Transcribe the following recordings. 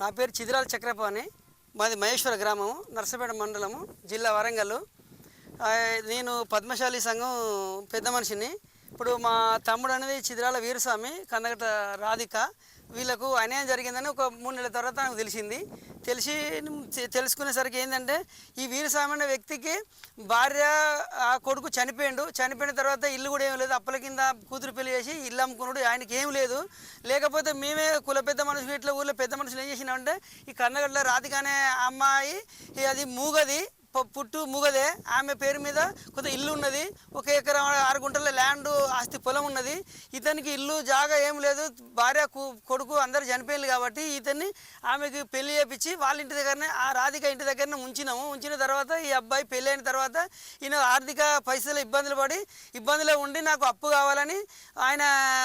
నా పేరు చిదిరాల చక్రపాణి. మాది మహేశ్వర గ్రామము నర్సపేట మండలము జిల్లా వరంగల్ నేను పద్మశాలి సంఘం పెద్ద మనిషిని. ఇప్పుడు మా తమ్ముడు అనేది చిదిరాల వీరస్వామి కందగట రాధిక. వీళ్ళకు అన్యాయం జరిగిందని ఒక మూడు నెలల తర్వాత నాకు తెలిసింది. తెలిసి తెలుసుకునేసరికి ఏంటంటే ఈ వీరస్వామి వ్యక్తికి భార్య ఆ కొడుకు చనిపోయిండు. చనిపోయిన తర్వాత ఇల్లు కూడా ఏం లేదు. అప్పల కింద కూతురు పెళ్ళి చేసి ఇల్లు అమ్ముకున్నాడు. ఆయనకి ఏం లేదు. లేకపోతే మేమే కుల పెద్ద మనుషులు ఇట్లా ఊళ్ళో పెద్ద మనుషులు ఏం చేసినామంటే ఈ కన్నగడ్డ రాధిక అమ్మాయి అది మూగది పుట్టు మూగదే. ఆమె పేరు మీద కొంత ఇల్లు ఉన్నది. ఒక ఎకరం ఆరు గుంటల ల్యాండ్ ఆస్తి పొలం ఉన్నది. ఇతనికి ఇల్లు జాగా ఏం లేదు. భార్య కు- కొడుకు అందరు చనిపోయింది కాబట్టి ఇతన్ని ఆమెకి పెళ్ళి చేపించి వాళ్ళ ఇంటి దగ్గరనే ఆ రాధిక ఇంటి దగ్గరనే ఉంచినాము. ఉంచిన తర్వాత ఈ అబ్బాయి పెళ్ళి అయిన తర్వాత ఈయన ఆర్థిక పరిస్థితులు ఇబ్బందులు పడి ఇబ్బందులే ఉండి నాకు అప్పు కావాలని ఆయన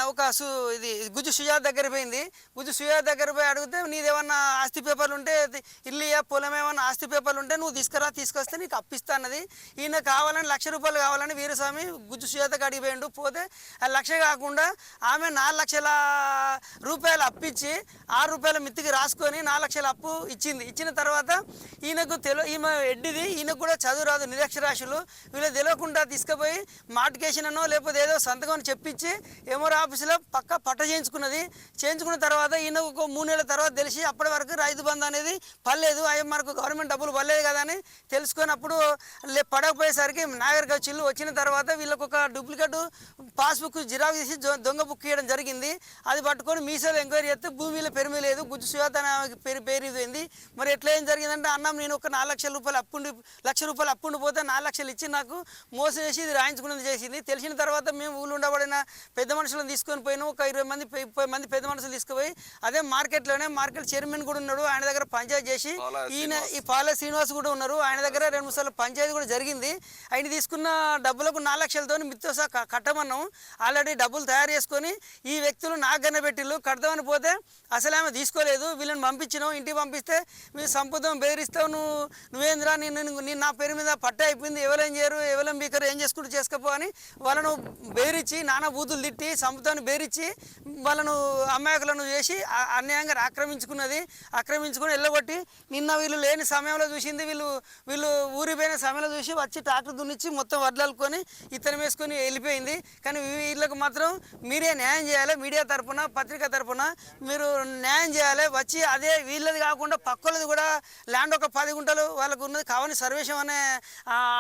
ఒక సు ఇది గుజ్జు సుజాత దగ్గర పోయింది. గుజ్జు సుజాత దగ్గర పోయి అడిగితే నీదేమన్నా ఆస్తి పేపర్లు ఉంటే ఇల్లు పొలం ఏమన్నా ఆస్తి పేపర్లు ఉంటే నువ్వు తీసుకురా తీసుకొస్తే నీకు అప్పిస్తా అన్నది. ఈయన కావాలని లక్ష రూపాయలు కావాలని వీరస్వామి గుజ్జు సుజాతకు అడిగిపోయిండు పోతే ఆ లక్ష కాకుండా ఆమె నాలుగు లక్షల రూపాయలు అప్పిచ్చి ఆరు రూపాయల మిత్తికి రాసుకొని నాలుగు లక్షల అప్పు ఇచ్చింది. ఇచ్చిన తర్వాత ఈయనకు తెలు ఈమె ఎడ్డిది ఈయనకు కూడా చదువు రాదు నిరక్షరాశులు వీళ్ళు తెలియకుండా తీసుకుపోయి మాటికేషన్ అనో లేకపోతే ఏదో సంతకం అని చెప్పించి ఎమోర్ ఆఫీసులో పక్క పట్ట చేయించుకున్నది. చేయించుకున్న తర్వాత ఈయన ఒక మూడు నెలల తర్వాత తెలిసి అప్పటి వరకు రైతు బంధు అనేది పర్లేదు అయ్యో మనకు గవర్నమెంట్ డబ్బులు పర్లేదు కదా అని తెలుసుకున్నప్పుడు లే పడకపోయేసరికి నాగరికి వచ్చి వచ్చిన తర్వాత వీళ్ళకి ఒక డూప్లికేట్ పాస్బుక్ జిరాక్స్ తీసి జొ- దొంగ బుక్ ఇవ్వడం జరిగింది. అది పట్టుకొని మీసేలో ఎంక్వైరీ చేస్తే భూమిలో పెరిమి లేదు. గుజ్జు సుజాత ఆమెకి పేరు పేరు ఇదింది. మరి ఎట్లా ఏం జరిగిందంటే అన్నం నేను ఒక నాలుగు లక్షల రూపాయలు అప్పుండి లక్ష రూపాయలు అప్పుండి పోతే నాలుగు లక్షలు ఇచ్చి నాకు మోసం చేసి ఇది రాయించుకున్నది చేసింది. తెలిసిన తర్వాత మేము ఊళ్ళో ఉండబడిన పెద్ద మనుషులను తీసుకొని పోయినాం. ఒక ఇరవై మంది మంది పెద్ద మనుషులు తీసుకుపోయి అదే మార్కెట్లోనే మార్కెట్ చైర్మన్ కూడా ఉన్నాడు. ఆయన దగ్గర పంచాయతీ చేసి ఈయన ఈ పాల శ్రీనివాస్ కూడా ఉన్నారు. ఆయన దగ్గర రెండు మూడు సార్లు పంచాయతీ కూడా జరిగింది. ఆయన తీసుకున్న డబ్బులకు నాలుగు లక్షలతో మిత్తో సహా కట్టమన్నాం. ఆల్రెడీ డబ్బులు తయారు చేసుకొని ఈ వ్యక్తులు నాకు పెట్టిల్లు కడదామని పోతే అసలు ఆమె తీసుకోలేదు. వీళ్ళని పంపించినాం. ఇంటికి పంపిస్తే మీరు సంపదం బెదిరిస్తావు నువ్వు. నువ్వేంద్రా? నేను నేను- నా పేరు మీద పట్ట అయిపోయింది. ఎవరేం చేయరు? ఎవరేం బీకరు? ఏం చేసుకుంటూ చేసుకోపో అని వాళ్ళను బెదిరించి నానా బూతులు తిట్టి సంపదాన్ని బెదిరించి వాళ్ళను అమాయకులను చేసి అన్యాయంగా ఆక్రమించుకున్నది. ఆక్రమించుకొని వెళ్ళగొట్టి నిన్న వీళ్ళు లేని సమయంలో చూసింది. వీళ్ళు వీళ్ళు ఊరి పోయిన సమయంలో చూసి వచ్చి ట్రాక్టర్ దున్నిచ్చి మొత్తం వడ్లనుకొని ఇతను వేసుకొని వెళ్ళిపోయింది. కానీ వీళ్ళకు మాత్రం మీరే న్యాయం చేయాలి. మీడియా తరఫున పత్రిక తరపున మీరు న్యాయం చేయాలి. వచ్చి అదే వీళ్ళది కాకుండా పక్కలది కూడా ల్యాండ్ ఒక పది గుంటలు వాళ్ళకు ఉన్నది. కావని సర్వేశం అనే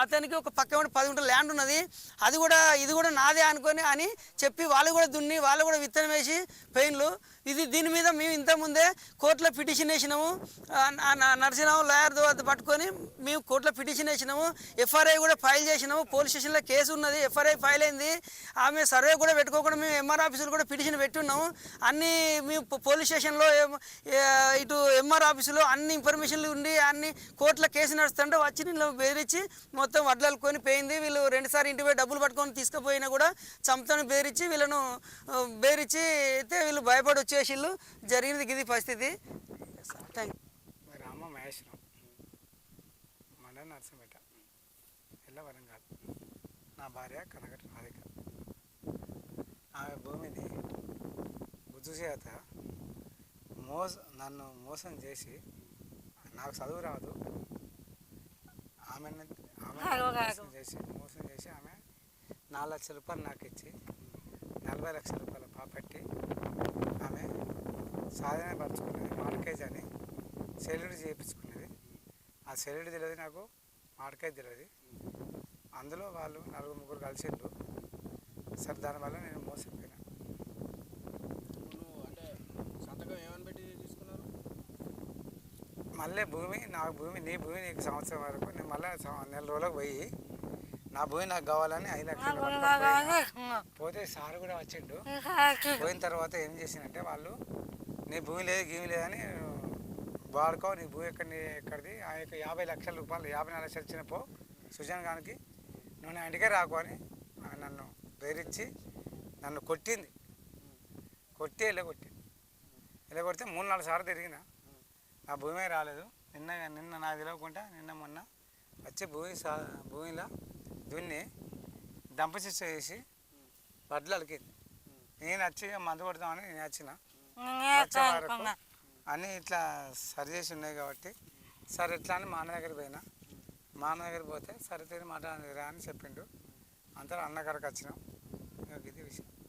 అతనికి ఒక పక్క పది గుంటలు ల్యాండ్ ఉన్నది. అది కూడా ఇది కూడా నాదే అనుకొని అని చెప్పి వాళ్ళు కూడా దున్ని వాళ్ళు కూడా విత్తనం వేసి పెయిన్లు ఇది దీని మీద మేము ఇంతకుముందే కోర్టులో పిటిషన్ వేసినాము. ఆ, నరసింహరావు లాయర్ వద్ద పట్టుకొని మేము కోర్టులో పిటిషన్ వేసినాము ఎఫ్ఆర్ఐ కూడా ఫైల్ చేసినాము పోలీస్ స్టేషన్లో కేసు ఉన్నది ఎఫ్ఆర్ఐ ఫైల్ అయింది. ఆమె సర్వే కూడా పెట్టుకోకుండా మేము ఎంఆర్ ఆఫీసులు కూడా పిటిషన్ పెట్టున్నాము. అన్ని మేము పో- పోలీస్ స్టేషన్లో ఇటు ఎంఆర్ ఆఫీసులో అన్ని ఇన్ఫర్మేషన్లు ఉండి అన్ని కోర్టులో కేసు నడుస్తుంటే వచ్చి నేను బెదిరించి మొత్తం వడ్లనుకొని పోయింది. వీళ్ళు రెండుసార్లు ఇంటి పోయి డబ్బులు పట్టుకొని తీసుకుపోయినా కూడా చంపుతాను బెదిరించి వీళ్ళను బెదిరించి అయితే వీళ్ళు భయపడి వచ్చేసిళ్ళు. జరిగింది ఇది పరిస్థితి. Thank you Rama Maheshwaram. Narasimhapeta ఎల్ల వరంగల్ నా భార్య కనకట రాధిక ఆమె భూమిని గుజ్జు చేత మోస నన్ను మోసం చేసి నాకు చదువు రాదు. ఆమెను ఆమె మోసం చేసి మోసం చేసి ఆమె నాలుగు లక్షల రూపాయలు నాకు ఇచ్చి నలభై లక్షల రూపాయల ప్రాపర్టీ ఆమె సాధన పరుచుకున్నది మార్కేజ్ అని సెల్లుడు చేయించుకున్నది. ఆ సెల్లుడు తెలియదు నాకు. మార్కేజ్ తెలియదు అందులో వాళ్ళు నలుగురు ముగ్గురు కలిసిండ్రు. సరే దానివల్ల నేను మోసపోయినా. నువ్వు అంటే సంతకం ఏమని పెట్టి తీసుకున్నారు? మళ్ళీ భూమి నా భూమి నీ భూమి నీకు సంవత్సరం వరకు నేను మళ్ళీ నెల రోజులకు పోయి నా భూమి నాకు కావాలని ఐదు లక్షలు. పోతే సార్ కూడా వచ్చిండు. పోయిన తర్వాత ఏం చేసిందంటే వాళ్ళు నీ భూమి లేదు గీమి లేదని వాడుకో నీ భూమి ఎక్కడి ఎక్కడిది? ఆ యొక్క యాభై లక్షల రూపాయలు యాభై నాలుగు లక్షలు ఇచ్చినపో సుజన్ గానికి నువ్వు నా ఇంటికే రాకు అని నన్ను బెదిరించి నన్ను కొట్టింది. కొట్టి ఇలా కొట్టింది? ఇలా కొడితే మూడు నాలుగు సార్లు తిరిగిన నా భూమి రాలేదు. నిన్న నిన్న నాకు తెలియకుండా నిన్న మొన్న వచ్చి భూమి సా భూమిలో దున్ని దంప వేసి చేసి వడ్లు అలికింది. నేను వచ్చి మందు కొడతామని నేను వచ్చిన. అని అన్నీ ఇట్లా సరి చేసి ఉన్నాయి కాబట్టి సరే ఎట్లా అని మా అన్న దగ్గర పోయినా. మా అన్న దగ్గర పోతే సరే తీరి మాట్లాడరా అని చెప్పిండు. అంతా అన్నగారికి వచ్చినాం. ఇంకా ఇది విషయం.